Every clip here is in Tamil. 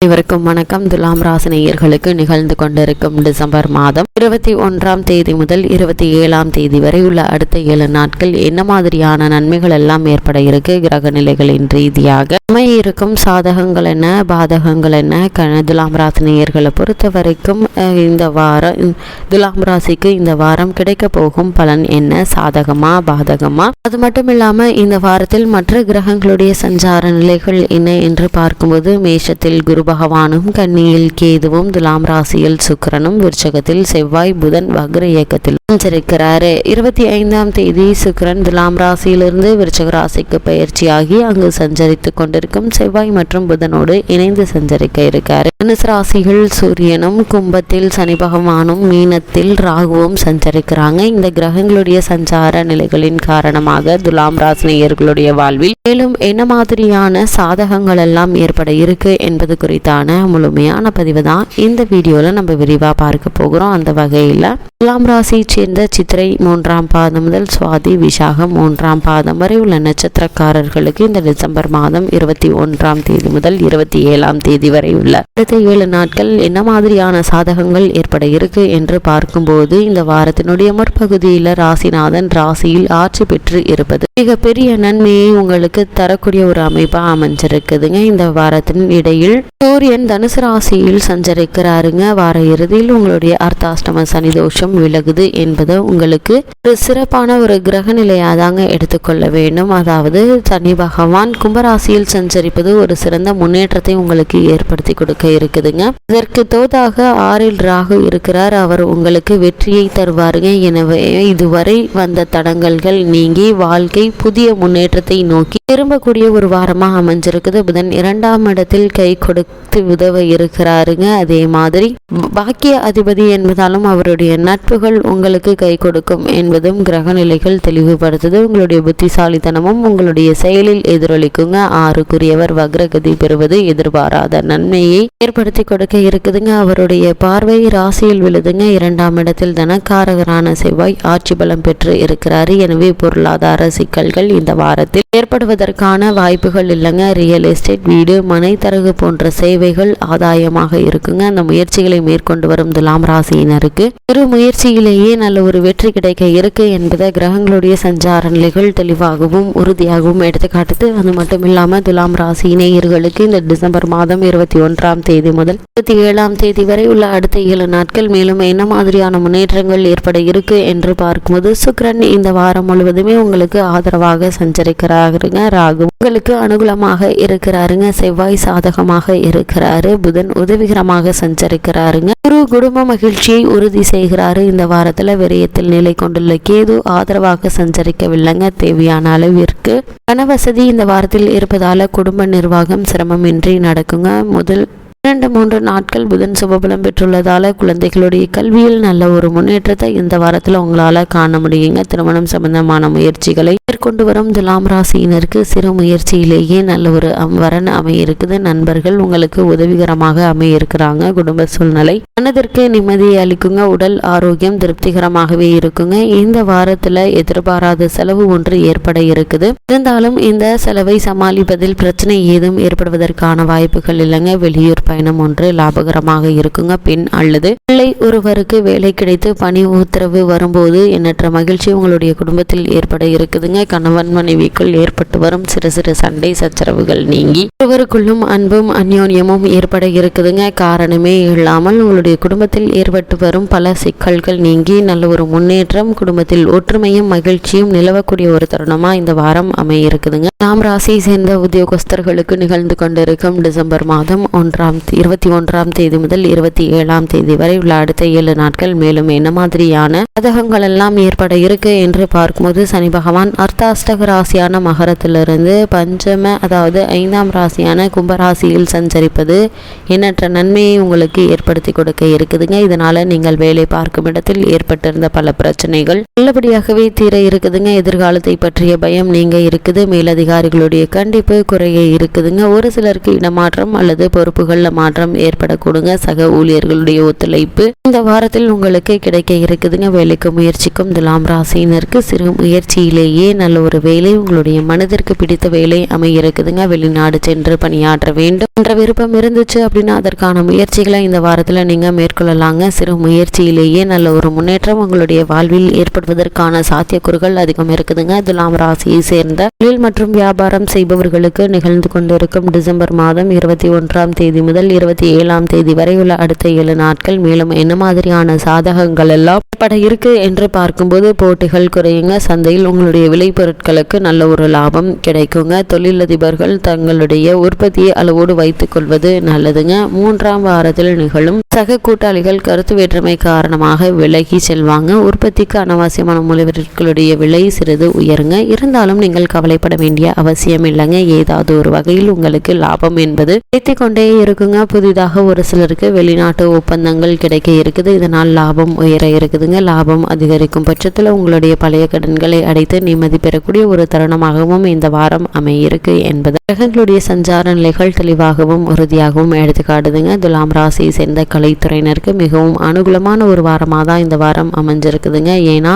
அனைவருக்கும் வணக்கம். துலாம் ராசினியர்களுக்கு நிகழ்ந்து கொண்டிருக்கும் டிசம்பர் மாதம் இருபத்தி ஒன்றாம் தேதி முதல் இருபத்தி ஏழாம் தேதி வரை உள்ள அடுத்த ஏழு நாட்கள் என்ன மாதிரியான நன்மைகள் எல்லாம் ஏற்பட இருக்கு? கிரக நிலைகளின் ரீதியாக அமைய இருக்கும் சாதகங்கள் என்ன? பாதகங்கள் என்ன? க- துலாம் ராசினியர்களை பொறுத்த வரைக்கும் அஹ், இந்த வாரம் துலாம் ராசிக்கு இந்த வாரம் கிடைக்க போகும் பலன் என்ன? சாதகமா? பாதகமா? அது மட்டும் இல்லாம இந்த வாரத்தில் மற்ற கிரகங்களுடைய சஞ்சார நிலைகள் என்ன என்று பார்க்கும்போது மேஷத்தில் குரு பகவானும் கன்னியில் கேதுவும் துலாம் ராசியில் சுக்கிரனும் விருச்சகத்தில் செவ்வாய் புதன் வக்ர இயக்கத்தில் சஞ்சரிக்கிறாரு இருபத்தி ஐந்தாம் தேதி சுக்கிரன் துலாம் ராசியிலிருந்து விருச்சக ராசிக்கு பயிற்சியாகி அங்கு சஞ்சரித்து கொண்டிருக்கும் செவ்வாய் மற்றும் புதனோடு இணைந்து சஞ்சரிக்க இருக்காரு. தனுசு ராசிகள் சூரியனும் கும்பத்தில் சனி பகவானும் மீனத்தில் ராகுவும் சஞ்சரிக்கிறாங்க. இந்த கிரகங்களுடைய சஞ்சார நிலைகளின் காரணமாக துலாம் ராசினியர்களுடைய வாழ்வில் மேலும் என்ன மாதிரியான சாதகங்கள் எல்லாம் ஏற்பட இருக்கு என்பது குறித்து குறித்தான முழுமையான பதிவு தான் இந்த வீடியோவில் நம்ம விரிவாக பார்க்க போகிறோம். அந்த வகையில் துலாம் ராசியைச் சேர்ந்த சித்திரை மூன்றாம் பாதம் முதல் சுவாதி விசாகம் மூன்றாம் பாதம் வரை உள்ள நட்சத்திரக்காரர்களுக்கு இந்த டிசம்பர் மாதம் இருபத்தி ஒன்றாம் தேதி முதல் இருபத்தி ஏழாம் தேதி வரை உள்ள அடுத்த ஏழு நாட்கள் என்ன மாதிரியான சாதகங்கள் ஏற்பட இருக்கு என்று பார்க்கும்போது இந்த வாரத்தினுடைய முற்பகுதியில் ராசிநாதன் ராசியில் ஆட்சி பெற்று இருப்பது மிகப்பெரிய நன்மையை உங்களுக்கு தரக்கூடிய ஒரு அமைப்பாக அமைஞ்சிருக்குதுங்க. இந்த வாரத்தின் இடையில் சூரியன் தனுசு ராசியில் சஞ்சரிக்கிறாருங்க. வார இறுதியில் உங்களுடைய அர்த்தாஷ்டம சனி தோஷம் விலகுது என்பது உங்களுக்கு ஒரு சிறப்பான ஒரு கிரக நிலையாக தாங்க எடுத்துக்கொள்ள வேண்டும். அதாவது சனி பகவான் கும்பராசியில் சஞ்சரிப்பது ஒரு சிறந்த முன்னேற்றத்தை உங்களுக்கு ஏற்படுத்தி கொடுக்க இருக்குதுங்க. இதற்கு தோதாக ஆறில் ராகு இருக்கிறார். அவர் உங்களுக்கு வெற்றியை தருவாருங்க. எனவே இதுவரை வந்த தடங்கல்கள் நீங்கி வாழ்க்கை புதிய முன்னேற்றத்தை நோக்கி திரும்பக்கூடிய ஒரு வாரமாக அமைஞ்சிருக்குது. புதன் இரண்டாம் இடத்தில் கை கொடுத்து உதவ இருக்கிறாருங்க. அதே மாதிரி பாக்கிய அதிபதி என்பதாலும் அவருடைய நட்புகள் உங்களுக்கு கை கொடுக்கும் என்பதும் கிரக நிலைகள் தெளிவுபடுத்துது. உங்களுடைய புத்திசாலித்தனமும் உங்களுடைய செயலில் எதிரொலிக்குங்க. ஆறுக்குரியவர் வக்ரகதி பெறுவது எதிர்பாராத நன்மையை ஏற்படுத்தி கொடுக்க இருக்குதுங்க. அவருடைய பார்வை ராசியில் விழுதுங்க. இரண்டாம் இடத்தில் தனக்காரகரான செவ்வாய் ஆட்சி பலம் பெற்று இருக்கிறாரு. எனவே பொருளாதார சிக்கல்கள் இந்த வாரத்தில் ஏற்படுவது வாங்குவதற்கான வாய்ப்புகள் இல்லைங்க. ரியல் எஸ்டேட் வீடு மனை தரகு போன்ற சேவைகள் ஆதாயமாக இருக்குங்க. அந்த முயற்சிகளை மேற்கொண்டு வரும் துலாம் ராசியினருக்கு. ஒரு முயற்சியிலேயே நல்ல ஒரு வெற்றி கிடைக்க இருக்கு என்பதை கிரகங்களுடைய சஞ்சார நிலைகள் தெளிவாகவும் உறுதியாகவும் எடுத்துக்காட்டுது. அது மட்டும் இல்லாமல் துலாம் ராசி நேயர்களுக்கு இந்த டிசம்பர் மாதம் இருபத்தி ஒன்றாம் தேதி முதல் இருபத்தி ஏழாம் தேதி வரை உள்ள அடுத்த ஏழு நாட்கள் மேலும் என்ன மாதிரியான முன்னேற்றங்கள் ஏற்பட இருக்கு என்று பார்க்கும்போது சுக்ரன் இந்த வாரம் முழுவதுமே உங்களுக்கு ஆதரவாக சஞ்சரிக்கிறாருங்க. ராகு உங்களுக்கு அனுகூலமாக இருக்கிறாருங்க செவ்வாய் சாதகமாக இருக்கிறாரு புதன் உதவிகரமாக சஞ்சரிக்கிறாருங்க. குரு குடும்ப மகிழ்ச்சியை உறுதி செய்கிறாரு. இந்த வாரத்துல விரயத்தில் நிலை கொண்டுள்ள கேது ஆதரவாக சஞ்சரிக்கவில்லைங்க தேவையான அளவிற்கு. பணவசதி இந்த வாரத்தில் இருப்பதால குடும்ப நிர்வாகம் சிரமமின்றி நடக்குங்க. முதல் இரண்டு மூன்று நாட்கள் புதன் சுபபலம் பெற்றுள்ளதால குழந்தைகளுடைய கல்வியில் நல்ல ஒரு முன்னேற்றத்தை இந்த வாரத்தில் உங்களால காண முடியுங்க. திருமணம் சம்பந்தமான முயற்சிகளை மேற்கொண்டு வரும் துலாம் ராசியினருக்கு சிறு முயற்சியிலேயே நல்ல ஒரு அம்- வரன் அமையிருக்குது. நண்பர்கள் உங்களுக்கு உதவிகரமாக அமையிருக்கிறாங்க. குடும்ப சூழ்நிலை மனதிற்கு நிம்மதியை அளிக்குங்க. உடல் ஆரோக்கியம் திருப்திகரமாகவே இருக்குங்க. இந்த வாரத்துல எதிர்பாராத செலவு ஒன்று ஏற்பட இருக்குது. இருந்தாலும் இந்த செலவை சமாளிப்பதில் பிரச்சனை ஏதும் ஏற்படுவதற்கான வாய்ப்புகள் இல்லைங்க. வெளியூர் பயணம் ஒன்று லாபகரமாக இருக்குங்க. பெண் அல்லது பிள்ளை ஒருவருக்கு வேலை கிடைத்து பணி உத்தரவு வரும்போது எண்ணற்ற மகிழ்ச்சி உங்களுடைய குடும்பத்தில் ஏற்பட இருக்குதுங்க. கணவன் மனைவிக்குள் ஏற்பட்டு வரும் சிறு சிறு சண்டை சச்சரவுகள் நீங்கி ஒருவருக்குள்ளும் அன்பும் அந்யோன்யமும் ஏற்பட இருக்குதுங்க. காரணமே இல்லாமல் உங்களுடைய குடும்பத்தில் ஏற்பட்டு வரும் பல சிக்கல்கள் நீங்கி நல்ல ஒரு முன்னேற்றம் குடும்பத்தில் ஒற்றுமையும் மகிழ்ச்சியும் நிலவக்கூடிய ஒரு தருணமா இந்த வாரம் அமைய இருக்குதுங்க. நாம் ராசியை சேர்ந்த உத்தியோகஸ்தர்களுக்கு நிகழ்ந்து கொண்டிருக்கும் டிசம்பர் மாதம் ஒன்றாம் இருபத்தி ஒன்றாம் தேதி முதல் இருபத்தி ஏழாம் தேதி வரை உள்ள அடுத்த ஏழு நாட்கள் மேலும் என்ன மாதிரியான பதகங்கள் எல்லாம் ஏற்பட இருக்கு என்று பார்க்கும்போது சனி பகவான் அர்த்தாஷ்டக ராசியான மகரத்திலிருந்து பஞ்சம அதாவது ஐந்தாம் ராசியான கும்பராசியில் சஞ்சரிப்பது எண்ணற்ற நன்மையை உங்களுக்கு ஏற்படுத்தி கொடுக்க இருக்குதுங்க. இதனால நீங்கள் வேலை பார்க்கும் இடத்தில் ஏற்பட்டிருந்த பல பிரச்சனைகள் நல்லபடியாகவே தீர இருக்குதுங்க. எதிர்காலத்தை பற்றிய பயம் நீங்க இருக்குது. மேலதிகாரிகளுடைய கண்டிப்பு குறைய இருக்குதுங்க. ஒரு சிலருக்கு இடமாற்றம் அல்லது பொறுப்புகள் மாற்றம் ஏற்பட ஏற்படக்கூடுங்க. சக ஊழியர்களுடைய ஒத்துழைப்பு இந்த வாரத்தில் உங்களுக்கு கிடைக்க இருக்குதுங்க. வேலைக்கு முயற்சிக்கும் துலாம் ராசியினருக்கு சிறு முயற்சியிலேயே நல்ல ஒரு வேலை உங்களுடைய மனதிற்கு பிடித்த வேலை அமைய இருக்குதுங்க வெளிநாடு சென்று பணியாற்ற வேண்டும் என்ற விருப்பம் இருந்துச்சு அப்படின்னா அதற்கான முயற்சிகளை இந்த வாரத்தில் நீங்கள் மேற்கொள்ளலாங்க. சிறு முயற்சியிலேயே நல்ல ஒரு முன்னேற்றம் உங்களுடைய வாழ்வில் ஏற்படுவதற்கான சாத்தியக்கூறுகள் அதிகம் இருக்குதுங்க. துலாம் ராசியை சேர்ந்த தொழில் மற்றும் வியாபாரம் செய்பவர்களுக்கு நிகழ்ந்து கொண்டிருக்கும் டிசம்பர் மாதம் இருபத்தி ஒன்றாம் தேதி முதல் இருபத்தி ஏழாம் தேதி வரை உள்ள அடுத்த ஏழு நாட்கள். மேலும் என்ன மாதிரியான சாதகங்கள் எல்லாம் பட இருக்கு என்று பார்க்கும்போது போட்டிகள் குறையுங்க. சந்தையில் உங்களுடைய விளைபொருட்களுக்கு நல்ல ஒரு லாபம் கிடைக்குங்க. தொழிலதிபர்கள் தங்களுடைய உற்பத்தியை அளவோடு வைத்துக் கொள்வது நல்லதுங்க. மூன்றாம் வாரத்தில் நிகழும் சக கூட்டாளிகள் கருத்து வேற்றுமை காரணமாக விலகி செல்வாங்க. உற்பத்திக்கு அனாவசியமான மூலவர்களுடைய விலை சிறிது உயருங்க. இருந்தாலும் நீங்கள் கவலைப்பட வேண்டிய அவசியம் இல்லைங்க ஏதாவது ஒரு வகையில் உங்களுக்கு லாபம் என்பது கொண்டே கொண்டே இருக்குங்க புதிதாக ஒரு சிலருக்கு வெளிநாட்டு ஒப்பந்தங்கள் கிடைக்க இருக்குது. இதனால் லாபம் உயர இருக்குதுங்க. லாபம் அதிகரிக்கும் பட்சத்தில் உங்களுடைய பழைய கடன்களை அடைத்து நிம்மதி பெறக்கூடிய ஒரு தருணமாகவும் இந்த வாரம் அமையிருக்கு என்பது. கிரகங்களுடைய சஞ்சார நிலைகள் தெளிவாகவும் உறுதியாகவும் எடுத்துக்காட்டுதுங்க துலாம் ராசியை சேர்ந்த கலைத்துறையினருக்கு மிகவும் அனுகூலமான ஒரு வாரமாக தான் இந்த வாரம் அமைஞ்சிருக்குதுங்க. ஏன்னா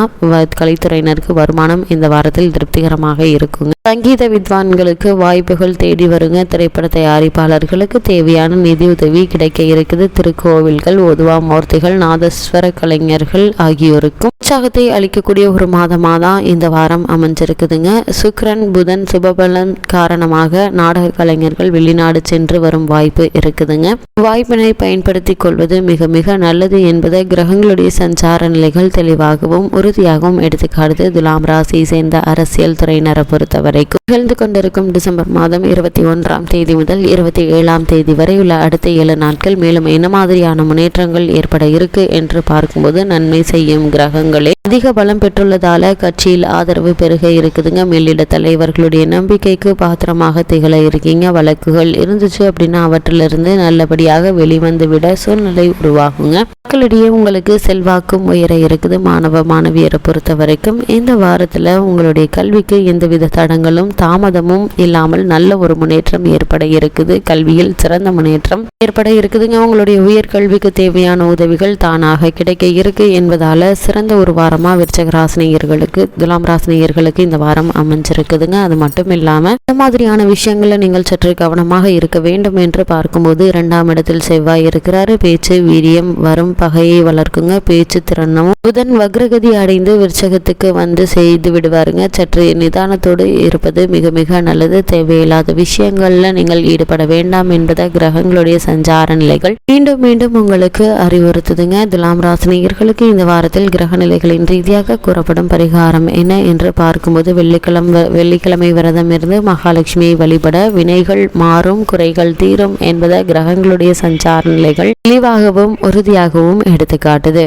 கலைத்துறையினருக்கு வருமானம் இந்த வாரத்தில் திருப்திகரமாக இருக்குங்க. சங்கீத வித்வான்களுக்கு வாய்ப்புகள் தேடி வருங்க. திரைப்பட தயாரிப்பாளர்களுக்கு தேவையான நிதியுதவி கிடைக்க இருக்குது. திருக்கோவில்கள் ஒதுவா மூர்த்திகள் நாதஸ்வர கலைஞர்கள் ஆகியோருக்கும் உற்சாகத்தை அளிக்கக்கூடிய ஒரு மாதமாக தான் இந்த வாரம் அமைஞ்சிருக்குதுங்க. சுக்ரன் புதன் சிவபலன் காரணமாக நாடக கலைஞர்கள் வெளிநாடு சென்று வரும் வாய்ப்பு இருக்குதுங்க. வாய்ப்பினை பயன்படுத்தி கொள்வது மிக மிக நல்லது என்பதை கிரகங்களுடைய சஞ்சார நிலைகள் தெளிவாகவும் உறுதியாகவும் எடுத்துக்காடுது துலாம் ராசியை சேர்ந்த அரசியல் துறையினரை பொறுத்தவரைக்கும் நிகழ்ந்து கொண்டிருக்கும் டிசம்பர் மாதம் இருபத்தி ஒன்றாம் தேதி முதல் இருபத்தி ஏழாம் தேதி வரை உள்ள அடுத்த ஏழு நாட்கள் மேலும் என்ன மாதிரியான முன்னேற்றங்கள் ஏற்பட இருக்கு என்று பார்க்கும்போது நன்மை செய்யும் கிரகங்கள் அதிக பலம் பெற்றுள்ளதால கட்சியில் ஆதரவு பெருக இருக்குதுங்க. மேலிட தலைவர்களுடைய நம்பிக்கைக்கு பாத்திரமாக திகழ இருக்கீங்க. வழக்குகள் இருந்துச்சு அப்படின்னா அவற்றிலிருந்து நல்லபடியாக வெளிவந்து விட சூழ்நிலை உருவாகுங்க. மக்களிடையே உங்களுக்கு செல்வாக்கும் உயர இருக்குது. மாணவ மாணவியரை பொறுத்த வரைக்கும் இந்த வாரத்தில் உங்களுடைய கல்விக்கு எந்தவித தடங்களும் தாமதமும் இல்லாமல் நல்ல ஒரு முன்னேற்றம் ஏற்பட இருக்குது. கல்வியில் சிறந்த முன்னேற்றம் ஏற்பட இருக்குதுங்க. உங்களுடைய உயர்கல்விக்கு தேவையான உதவிகள் தானாக கிடைக்க இருக்கு என்பதால சிறந்த ஒரு வாரமா விருச்சக ராசினியர்களுக்கு துலாம் ராசினியர்களுக்கு இந்த வாரம் அமைஞ்சிருக்குதுங்க. அது மட்டும் இல்லாமல் இந்த மாதிரியான விஷயங்களில் நீங்கள் சற்று கவனமாக இருக்க வேண்டும் என்று பார்க்கும்போது இரண்டாம் இடத்தில் செவ்வாய் இருக்கிறாரு. பேச்சு வீரியம் வரும் பகையை வளர்க்குங்க. பேச்சு திறனும் புதன் வக்ரகதி அடைந்து விருச்சகத்துக்கு வந்து செய்து விடுவாருங்க. சற்று நிதானத்தோடு இருப்பது மிக மிக நல்லது. தேவையில்லாத விஷயங்களில் நீங்கள் ஈடுபட வேண்டாம் என்பதை கிரகங்களுடைய சஞ்சார நிலைகள் மீண்டும் மீண்டும் உங்களுக்கு அறிவுறுத்துதுங்க. துலாம் ராசினியர்களுக்கு இந்த வாரத்தில் கிரக நிலைகளின் ரீதியாக கூறப்படும் பரிகாரம் என்ன என்று பார்க்கும்போது வெள்ளிக்கிழமை வெள்ளிக்கிழமை விரதம் இருந்து மகாலட்சுமியை வழிபட வினைகள் மாறும் குறைகள் தீரும் என்பத கிரகங்களுடைய சஞ்சார நிலைகள் தெளிவாகவும் உறுதியாகவும் எடுத்துக்காட்டுது.